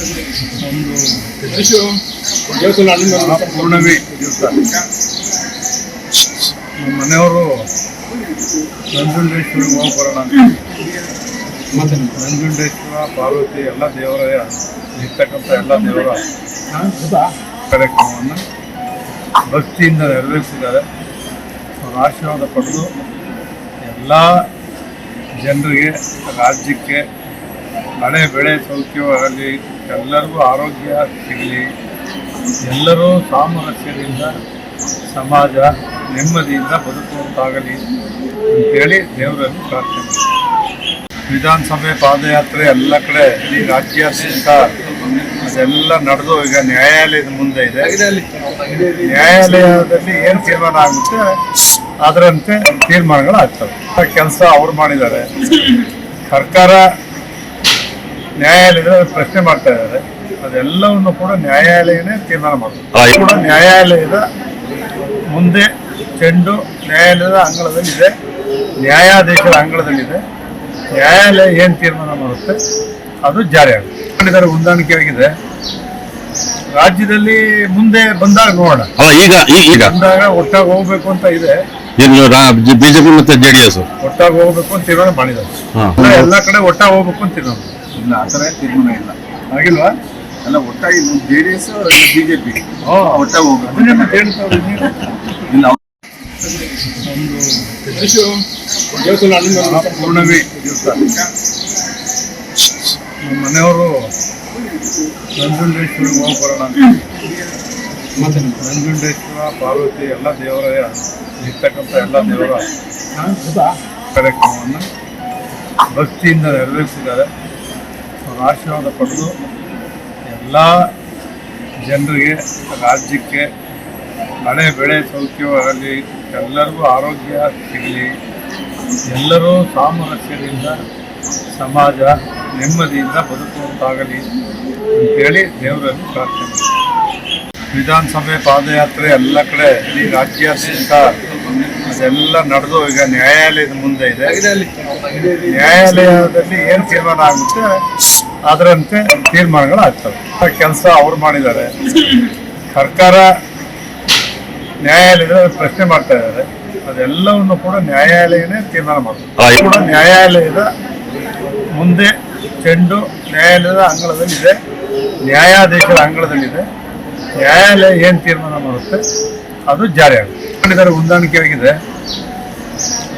ಒಂದು ನಮ್ಮ ಮನೆಯವರು ನಂಜುಂಡೇಶ್ವರ ಹೋಗಿ ಬರೋಣ ನಂಜುಂಡೇಶ್ವರ ಪಾರ್ವತಿ ಎಲ್ಲ ದೇವರ ಇರ್ತಕ್ಕಂಥ ಎಲ್ಲ ದೇವರ ಕಾರ್ಯಕ್ರಮವನ್ನು ಭಕ್ತಿಯಿಂದ ನೆರವೇರಿಸಿದ್ದಾರೆ ಅವರ ಆಶೀರ್ವಾದ ಪಡೆದು ಎಲ್ಲ ಜನರಿಗೆ ರಾಜ್ಯಕ್ಕೆ ಮಳೆ, ಬೆಳೆ ಸೌಖ್ಯವಾಗಲಿ ಎಲ್ಲರಿಗೂ ಆರೋಗ್ಯ ಸಿಗಲಿ. ಎಲ್ಲರೂ ಸಾಮರಸ್ಯದಿಂದ ಸಮಾಜ ನೆಮ್ಮದಿಯಿಂದ ಬದುಕುವಂತಾಗಲಿ ಅಂತೇಳಿ ದೇವರಲ್ಲಿ ಪ್ರಾರ್ಥನೆ. ವಿಧಾನಸಭೆ ಪಾದಯಾತ್ರೆ ಎಲ್ಲ ಕಡೆ ಈ ರಾಜ್ಯಾದ್ಯಂತ ಅದೆಲ್ಲ ನಡೆದು ಈಗ ನ್ಯಾಯಾಲಯದ ಮುಂದೆ ಇದೆ. ನ್ಯಾಯಾಲಯದಲ್ಲಿ ಏನು ತೀರ್ಮಾನ ಆಗುತ್ತೆ, ಅದರಂತೆ ತೀರ್ಮಾನಗಳು ಆಗ್ತವೆ ಕೆಲಸ ಅವ್ರು ಮಾಡಿದ್ದಾರೆ. ಸರ್ಕಾರ ನ್ಯಾಯಾಲಯದ ಪ್ರಶ್ನೆ ಮಾಡ್ತಾ ಇದ್ದಾರೆ. ಅದೆಲ್ಲವನ್ನು ಕೂಡ ನ್ಯಾಯಾಲಯನೇ ತೀರ್ಮಾನ ಮಾಡ್ತಾರೆ ಕೂಡ ನ್ಯಾಯಾಲಯದ ಮುಂದೆ ಚೆಂಡು ನ್ಯಾಯಾಲಯದ ಅಂಗಳದಲ್ಲಿದೆ. ನ್ಯಾಯಾಧೀಶರ ಅಂಗಳದಲ್ಲಿದೆ. ನ್ಯಾಯಾಲಯ ಏನು ತೀರ್ಮಾನ ಮಾಡುತ್ತೆ ಅದು ಜಾರಿ ಆಗುತ್ತೆ. ಹೊಂದಾಣಿಕೆ ಆಗಿದೆ ರಾಜ್ಯದಲ್ಲಿ ಮುಂದೆ ಬಂದಾಗ ನೋಡೋಣ. ಅಲ್ಲ ಈಗ ಈಗ. ಬಂದಾಗ ಒಟ್ಟಾಗಿ ಹೋಗ್ಬೇಕು ಅಂತ ಇದೆ. ಬಿಜೆಪಿ ಮತ್ತೆ ಜೆಡಿಎಸ್ ಒಟ್ಟಾಗಿ ಹೋಗ್ಬೇಕು ಅಂತ ತೀರ್ಮಾನ ಮಾಡಿದ್ದಾರೆ. ಎಲ್ಲಾ ಎಲ್ಲ ಕಡೆ ಒಟ್ಟಾಗಿ ಹೋಗ್ಬೇಕು ಅಂತ ತೀರ್ಮಾನ ಇಲ್ಲ ಆ ಥರ ತೀರ್ಮಾನ ಇಲ್ಲ. ಹಾಗಿಲ್ವಾ? ಅಲ್ಲ ಒಟ್ಟಾಗಿ J D S BJP J P ಅದನ್ನೇ ಮತ್ತೆ ಹೇಳ್ತಾವ್ರೆ ನೀವು. ಇಲ್ಲ ಒಂದು ಪೂರ್ಣಮಿ ದಿವಸ ನಮ್ಮ ಮನೆಯವರು ನಂಜುಂಡೇಶ್ವರಿಗೆ ಹೋಗಿ ಬರೋಣ ಅಂತ ನಂಜುಂಡೇಶ್ವರ ಪಾರ್ವತಿ ಎಲ್ಲ ದೇವರ ಇರ್ತಕ್ಕಂಥ ಎಲ್ಲ ದೇವರ ಕಾರ್ಯಕ್ರಮವನ್ನು ಭಕ್ತಿಯಿಂದ ನೆರವೇರಿಸಿದ್ದಾರೆ. ಆಶೀರ್ವಾದ ಪಡೆದು ಎಲ್ಲ ಜನರಿಗೆ ರಾಜ್ಯಕ್ಕೆ ಮಳೆ ಬೆಳೆ ಸೌಖ್ಯವಾಗಲಿ ಎಲ್ಲರಿಗೂ ಆರೋಗ್ಯ ಸಿಗಲಿ. ಎಲ್ಲರೂ ಸಾಮರಸ್ಯದಿಂದ ಸಮಾಜ ನೆಮ್ಮದಿಯಿಂದ ಬದುಕುವಂತಾಗಲಿ ಅಂತೇಳಿ ದೇವರಲ್ಲಿ ಪ್ರಾರ್ಥನೆ. ವಿಧಾನಸಭೆ ಪಾದಯಾತ್ರೆ ಎಲ್ಲ ಕಡೆ ಈ ರಾಜ್ಯಾದ್ಯಂತ ಅದೆಲ್ಲ ನಡೆದು ಈಗ ನ್ಯಾಯಾಲಯದ ಮುಂದೆ ಇದೆ. ನ್ಯಾಯಾಲಯದಲ್ಲಿ ಏನು ತೀರ್ಮಾನ ಆಗುತ್ತೆ? ಅದರಂತೆ ತೀರ್ಮಾನಗಳು ಆಗ್ತವೆ. ಕೆಲಸ ಅವ್ರು ಮಾಡಿದ್ದಾರೆ. ಸರ್ಕಾರ ನ್ಯಾಯಾಲಯದ ಪ್ರಶ್ನೆ ಮಾಡ್ತಾ ಇದ್ದಾರೆ. ಅದೆಲ್ಲವನ್ನು ಕೂಡ ನ್ಯಾಯಾಲಯನೇ ತೀರ್ಮಾನ ಮಾಡ್ತಾರೆ ಕೂಡ ನ್ಯಾಯಾಲಯದ ಮುಂದೆ ಚೆಂಡು ನ್ಯಾಯಾಲಯದ ಅಂಗಳದಲ್ಲಿದೆ. ನ್ಯಾಯಾಧೀಶರ ಅಂಗಳದಲ್ಲಿದೆ. ನ್ಯಾಯಾಲಯ ಏನು ತೀರ್ಮಾನ ಮಾಡುತ್ತೆ? ಅದು ಜಾರಿ ಆಗುತ್ತೆ. ಮಾಡಿದ್ದಾರೆ ಹೊಂದಾಣಿಕೆ ಆಗಿದೆ.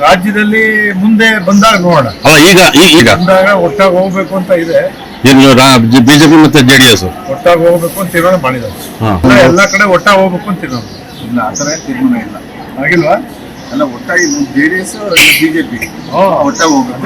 ರಾಜ್ಯದಲ್ಲಿ ಮುಂದೆ ಬಂದಾಗ ನೋಡೋಣ. ಈಗ ಈಗ. ಬಂದಾಗ ಒಟ್ಟಾಗಿ ಹೋಗ್ಬೇಕು ಅಂತ ಇದೆ. ಬಿಜೆಪಿ ಮತ್ತೆ ಜೆ ಡಿ ಎಸ್ ಒಟ್ಟಾಗಿ ಹೋಗ್ಬೇಕು ಅಂತ ತೀರ್ಮಾನ ಮಾಡಿದ್ದಾರೆ. ಎಲ್ಲ- ಎಲ್ಲ ಕಡೆ ಒಟ್ಟಾಗಿ ಹೋಗ್ಬೇಕು ಅಂತ ತೀರ್ಮಾನ ಇಲ್ಲ ಆ ತರ ತೀರ್ಮಾನ ಇಲ್ಲ. ಆಗಿಲ್ವಾ ಎಲ್ಲ ಒಟ್ಟಾಗಿ ಜೆ ಡಿ ಎಸ್ ಬಿಜೆಪಿ. ಒಟ್ಟಾಗಿ ಹೋಗ್ಬೇಕು